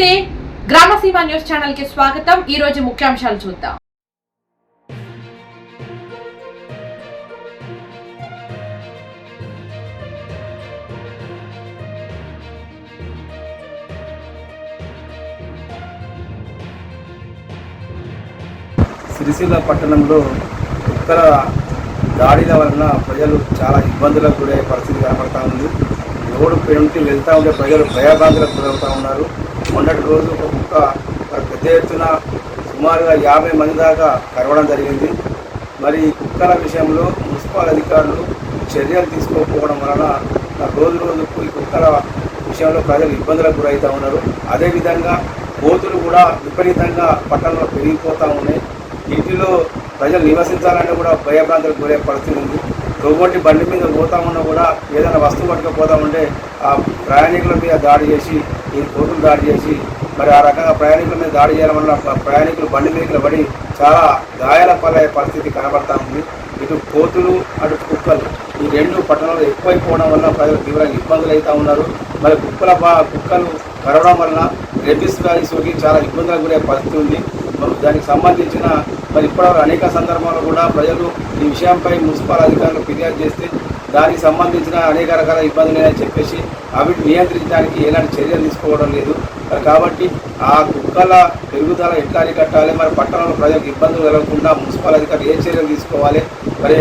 నమస్తే. గ్రామసీమ న్యూస్ ఛానల్కి స్వాగతం. ఈ రోజు ముఖ్యాంశాలు చూద్దాం. సిరిసిల్ల పట్టణంలో ఉత్తర దాడిల వలన ప్రజలు చాలా ఇబ్బందులకు గురయ్యే పరిస్థితి కనబడతా ఉంది. రోడ్డు పెంటి వెళ్తూ ఉంటే ప్రజలు భయభ్రాంతులకు గురవుతూ ఉన్నారు. మొన్నటి రోజు ఒక కుక్క పెద్ద ఎత్తున సుమారుగా యాభై మంది దాకా కరవడం జరిగింది. మరి ఈ కుక్కల విషయంలో మున్సిపల్ అధికారులు చర్యలు తీసుకోకపోవడం వలన రోజు రోజుకు ఈ కుక్కల విషయంలో ప్రజలు ఇబ్బందులకు గురవుతూ ఉన్నారు. అదేవిధంగా కోతులు కూడా విపరీతంగా పట్టణంలో పెరిగిపోతూ ఉన్నాయి. ఇంటిలో ప్రజలు నివసించాలంటే కూడా భయభ్రాంతులకు గురే పరిస్థితి ఉంది. తోగొట్టి బండి మీద పోతా ఉన్నా కూడా ఏదైనా వస్తువు పట్టుకపోతా ఉంటే ఆ ప్రయాణికుల మీద దాడి చేసి ఈ కోతులు దాడి చేసి మరి ఆ రకంగా ప్రయాణికుల మీద దాడి చేయడం వల్ల ప్రయాణికులు బండి మీద పడి చాలా గాయాల పాలయ్యే పరిస్థితి కనబడతా ఉంది. ఇటు కోతులు అటు కుక్కలు ఈ రెండు పట్టణాలు ఎక్కువైపోవడం వల్ల ప్రజలు తీవ్రంగా ఇబ్బందులు అవుతూ ఉన్నారు. మరి కుక్కల కుక్కలు కరవడం వలన రెబిస్ వ్యాధి సోకి చాలా ఇబ్బందులకు గురే పరిస్థితి ఉంది. దానికి సంబంధించిన మరి ఇప్పటివరకు అనేక సందర్భాల్లో కూడా ప్రజలు ఈ విషయంపై మున్సిపల్ అధికారులు ఫిర్యాదు చేస్తే దానికి సంబంధించిన అనేక రకాల ఇబ్బందులు చెప్పేసి అవిటి నియంత్రించడానికి ఎలాంటి చర్యలు తీసుకోవడం లేదు. మరి కాబట్టి ఆ కుక్కల పెరుగుదల ఎట్లా అరికట్టాలి మరి పట్టణంలో ప్రజలకు ఇబ్బందులు కలగకుండా మున్సిపల్ అధికారులు ఏ చర్యలు తీసుకోవాలి మరి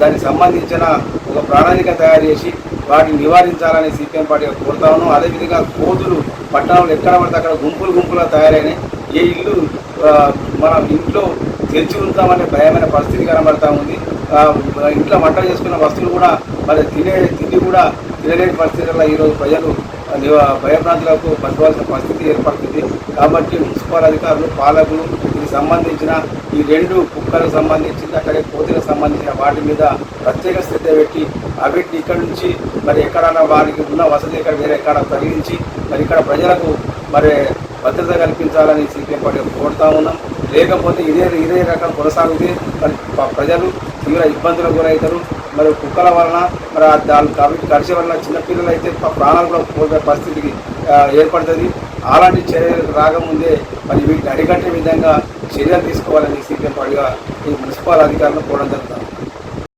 దానికి సంబంధించిన ఒక ప్రణాళిక తయారు చేసి వాటిని నివారించాలని సిపిఎం పార్టీ కోరుతా ఉన్నాం. అదేవిధంగా కోతులు పట్టణంలో ఎక్కడ పడితే అక్కడ గుంపులు గుంపులుగా తయారైనాయి. ఏ ఇల్లు మనం ఇంట్లో తెరిచి ఉంటామనే భయమైన పరిస్థితి కనబడతా ఉంది. ఇంట్లో వంట చేసుకున్న వస్తువులు కూడా మరి తినే తిండి కూడా తినలేని పరిస్థితుల్లో ఈరోజు ప్రజలు భయభ్రాంతులకు బతకవలసిన పరిస్థితి ఏర్పడుతుంది. కాబట్టి మున్సిపల్ అధికారులు పాలకులు దీనికి సంబంధించిన ఈ రెండు కుక్కలకు సంబంధించిన అక్కడే కోతులకు సంబంధించిన వాటి మీద ప్రత్యేక శ్రద్ధ పెట్టి అవిటిని ఇక్కడ నుంచి మరి ఎక్కడన్నా వారికి ఉన్న వసతి ఇక్కడ వేరే ఎక్కడ తగిలించి మరి ఇక్కడ ప్రజలకు మరి భద్రత కల్పించాలని సిపిఎం పార్టీ కోరుతా ఉన్నాం. లేకపోతే ఇదే ఇదే రకం కొనసాగితే మరి ప్రజలు తీవ్ర ఇబ్బందులకు గురవుతారు. మరి కుక్కల వలన మరి దాని కాబట్టి కరిచే వలన చిన్నపిల్లలు అయితే ప్రాణాలు కూడా కోల్పోయే పరిస్థితికి ఏర్పడుతుంది. అలాంటి చర్యలు రాకముందే మరి వీటిని అరికట్టే విధంగా చర్యలు తీసుకోవాలని సిపిఎం పార్టీగా ఈ మున్సిపల్ అధికారులను కోరడం జరుగుతుంది.